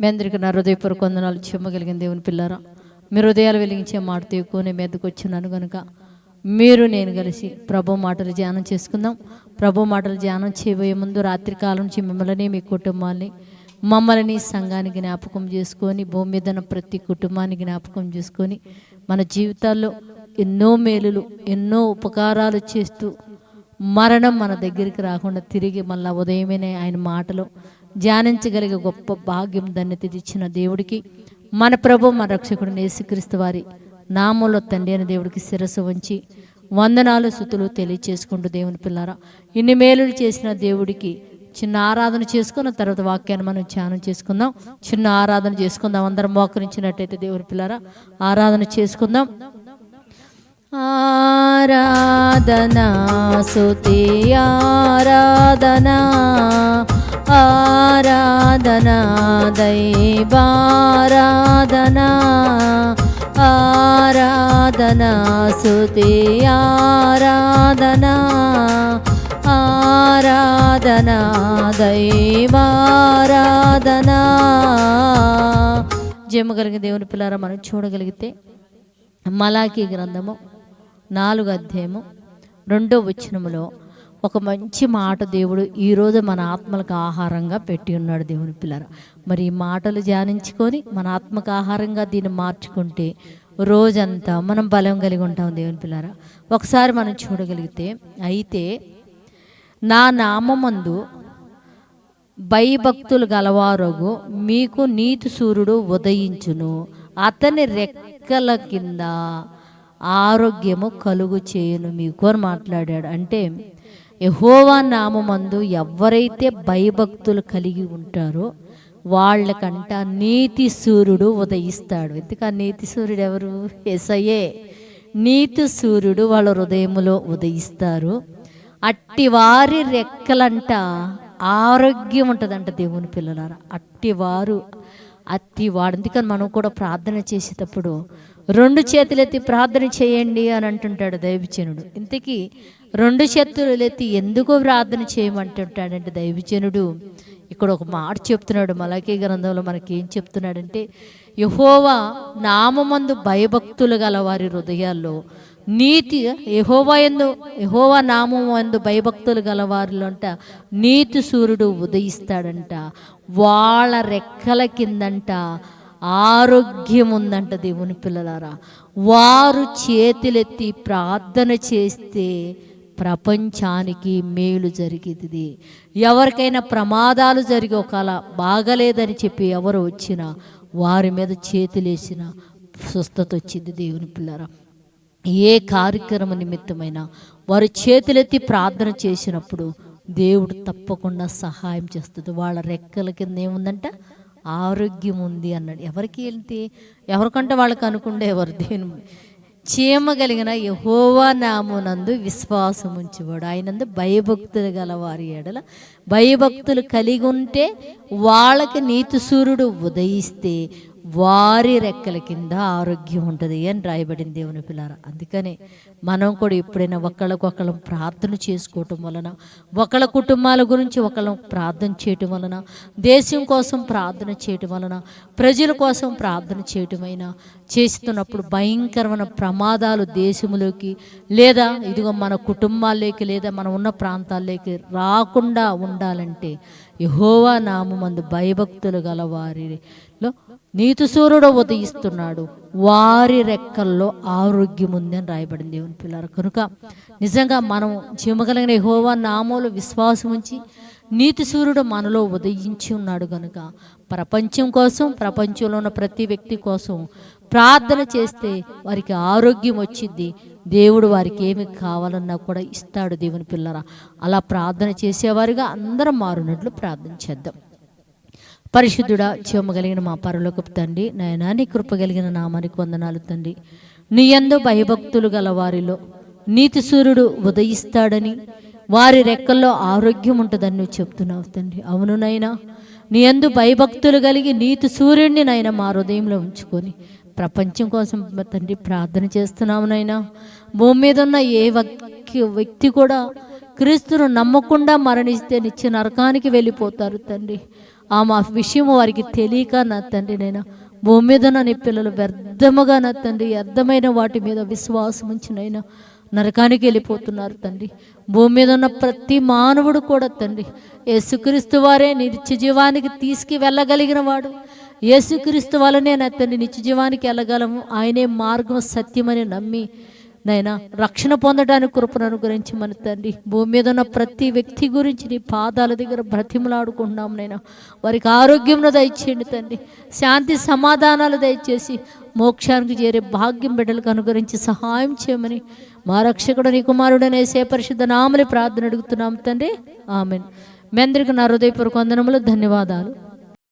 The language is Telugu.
మీ అందరికీ నా హృదయపూర్వక వందనాలు చెమ్మగలిగిన దేవుని పిల్లారా. మీ హృదయాలు వెలిగించే మాటతో ఎక్కువనే నేను వచ్చినాను కనుక మీరు నేను కలిసి ప్రభు మాటలు ధ్యానం చేసుకుందాం. ప్రభు మాటలు ధ్యానం చేయబోయే ముందు రాత్రి కాలం నుంచి మిమ్మల్ని మీ కుటుంబాన్ని మమ్మల్ని సంఘానికి జ్ఞాపకం చేసుకొని భూమి మీద ప్రతి కుటుంబాన్ని జ్ఞాపకం చేసుకొని మన జీవితాల్లో ఎన్నో మేలులు ఎన్నో ఉపకారాలు చేస్తూ మరణం మన దగ్గరికి రాకుండా తిరిగి మళ్ళా ఉదయమే ఆయన మాటలు ధ్యానించగలిగే గొప్ప భాగ్యం ధన్యత ఇచ్చిన దేవుడికి మన ప్రభు మన రక్షకుడు యేసుక్రీస్తు వారి నామంలో తండ్రి అయిన దేవుడికి శిరస్సు వంచి వందనాలు శుతులు తెలియచేసుకుంటూ దేవుని పిల్లారా ఇన్ని మేలులు చేసిన దేవుడికి చిన్న ఆరాధన చేసుకున్న తర్వాత వాక్యాన్ని మనం ధ్యానం చేసుకుందాం. చిన్న ఆరాధన చేసుకుందాం. అందరం మోకరించినట్టయితే దేవుని పిల్లారా ఆరాధన చేసుకుందాం. ఆరాధనా సుతి ఆరాధనా. ఆరాధనా దైవారాధనా ఆరాధనా సుతి ఆరాధనా ఆరాధనా దైవారాధనా. జమ్మగలిగిన దేవుని పిల్లారా మనం చూడగలిగితే మలాకీ గ్రంథము నాలుగు అధ్యాయము రెండో వచనములో ఒక మంచి మాట దేవుడు ఈరోజు మన ఆత్మలకు ఆహారంగా పెట్టి ఉన్నాడు దేవుని పిల్లర. మరి ఈ మాటలు ధ్యానించుకొని మన ఆత్మకు ఆహారంగా దీన్ని మార్చుకుంటే రోజంతా మనం బలం కలిగి ఉంటాం దేవుని పిల్లర. ఒకసారి మనం చూడగలిగితే అయితే నా నామందు భయభక్తులు గలవారగు మీకు నీతి సూర్యుడు ఉదయించును. అతని రెక్కల కింద ఆరోగ్యము కలుగు చేయను మీకు అని మాట్లాడాడు. అంటే యహోవా నామందు ఎవరైతే భయభక్తులు కలిగి ఉంటారో వాళ్ళకంట నీతి సూర్యుడు ఉదయిస్తాడు. ఎందుకు నీతి సూర్యుడు ఎవరు? ఎసయే నీతి సూర్యుడు వాళ్ళ హృదయములో ఉదయిస్తారు. అట్టి వారి రెక్కలంట ఆరోగ్యం ఉంటుందంట దేవుని పిల్లలారా. అట్టి వారు అట్టి వాడు అందుకని మనం కూడా ప్రార్థన చేసేటప్పుడు రెండు చేతులెత్తి ప్రార్థన చేయండి అని అంటుంటాడు దైవచనుడు ఇంతకీ రెండు చేతులు ఎత్తి ఎందుకు ప్రార్థన చేయమంటుంటాడంటే దైవజనుడు ఇక్కడ ఒక మాట చెప్తున్నాడు. మలకీ గ్రంథంలో మనకి ఏం చెప్తున్నాడంటే యహోవా నామందు భయభక్తులు గల వారి హృదయాల్లో నీతి యహోవా ఎందు యహోవా నామం ఎందు భయభక్తులు గల వారిలో అంట నీతి సూర్యుడు ఉదయిస్తాడంట. వాళ్ళ రెక్కల కిందంట ఆరోగ్యం ఉందంట దేవుని పిల్లలారా. వారు చేతులెత్తి ప్రార్థన చేస్తే ప్రపంచానికి మేలు జరిగేది ఎవరికైనా ప్రమాదాలు జరిగి ఒకవేళ బాగలేదని చెప్పి ఎవరు వచ్చినా వారి మీద చేతులేసిన స్వస్థత వచ్చింది దేవుని పిల్లరా. ఏ కార్యక్రమ నిమిత్తమైనా వారు చేతులెత్తి ప్రార్థన చేసినప్పుడు దేవుడు తప్పకుండా సహాయం చేస్తుంది. వాళ్ళ రెక్కల కింద ఏముందంట? ఆరోగ్యం ఉంది అన్నాడు. ఎవరికి వెళ్తే? ఎవరికంటే వాళ్ళకి అనుకుండే ఎవరు? దేని చీమ కలిగిన యహోవా నామునందు విశ్వాసం ఉంచేవాడు ఆయనందు భయభక్తులు గల వారి ఎడల భయభక్తులు కలిగి ఉంటే వాళ్ళకి నీతి సూర్యుడు ఉదయిస్తే వారి రెక్కల కింద ఆరోగ్యం ఉంటుంది అని రాయబడింది దేవుని పిల్లార. అందుకనే మనం కూడా ఎప్పుడైనా ఒకళ్ళకొకళ్ళం ప్రార్థన చేసుకోవటం వలన ఒకళ్ళ కుటుంబాల గురించి ఒకళ్ళం ప్రార్థన చేయటం వలన దేశం కోసం ప్రార్థన చేయటం వలన ప్రజల కోసం ప్రార్థన చేయటమైనా చేస్తున్నప్పుడు భయంకరమైన ప్రమాదాలు దేశంలోకి లేదా ఇదిగో మన కుటుంబాల్లోకి లేదా మనం ఉన్న ప్రాంతాల్లోకి రాకుండా ఉండాలంటే యహోవా నామందు భయభక్తులు గల వారిలో నీతి సూర్యుడు ఉదయిస్తున్నాడు. వారి రెక్కల్లో ఆరోగ్యం ఉంది అని రాయబడింది దేవుని పిల్లలు కనుక నిజంగా మనం జీవగలిగిన హోవా నామోలు విశ్వాసం ఉంచి నీతి సూర్యుడు మనలో ఉదయించి ఉన్నాడు కనుక ప్రపంచం కోసం ప్రపంచంలో ఉన్న ప్రతి వ్యక్తి కోసం ప్రార్థన చేస్తే వారికి ఆరోగ్యం వచ్చింది. దేవుడు వారికి ఏమి కావాలన్నా కూడా ఇస్తాడు దేవుని పిల్లరా అలా ప్రార్థన చేసేవారుగా అందరం మారునట్లు ప్రార్థన చేద్దాం. పరిశుద్ధుడా జీవము కలిగిన మా పరలోకపు తండ్రి నాయనా నీ కృప కలిగిన నామానికి వందనాలు తండ్రి. నీ యందు భయభక్తులు గల వారిలో నీతి సూర్యుడు ఉదయిస్తాడని వారి రెక్కల్లో ఆరోగ్యం ఉంటుందని నువ్వు చెప్తున్నావు తండ్రి. అవును నైనా నీ యందు భయభక్తులు కలిగి నీతి సూర్యుడిని నైనా మా హృదయంలో ఉంచుకొని ప్రపంచం కోసం తండ్రి ప్రార్థన చేస్తున్నాము నైనా భూమి మీద ఉన్న ఏ వ్యక్తి వ్యక్తి కూడా క్రీస్తును నమ్మకుండా మరణిస్తే నిత్య నరకానికి వెళ్ళిపోతారు తండ్రి. ఆ మా విషయం వారికి తెలియక నా తండ్రి నేను భూమి మీద నా నీ పిల్లలు వ్యర్థముగా నా తండ్రి వ్యర్థమైన వాటి మీద విశ్వాసం ఉంచినైనా నరకానికి వెళ్ళిపోతున్నారు తండ్రి. భూమి మీద ఉన్న ప్రతి మానవుడు కూడా తండ్రి యేసుక్రీస్తు వారే నిత్య జీవానికి తీసుకు వెళ్ళగలిగిన వాడు. యేసుక్రీస్తు వలనే నా తండ్రి నిత్య జీవానికి వెళ్ళగలము. ఆయనే మార్గం సత్యమని నమ్మి నైనా రక్షణ పొందడానికి కృపను అనుగ్రహించమని మన తండ్రి. భూమి మీద ఉన్న ప్రతి వ్యక్తి గురించి నీ పాదాల దగ్గర బ్రతిమలాడుకుంటున్నాం నైనా వారికి ఆరోగ్యంను దయచేయండి తండ్రి. శాంతి సమాధానాలు దయచేసి మోక్షానికి చేరే భాగ్యం బిడ్డలకు అనుగ్రహించి సహాయం చేయమని మా రక్షకుడు నీ కుమారుడనే సేపరిశుద్ధ నామని ప్రార్థన అడుగుతున్నాం తండ్రి. ఆమెన్. మీ అందరికీ నా హృదయపూర్వక వందనములు ధన్యవాదాలు.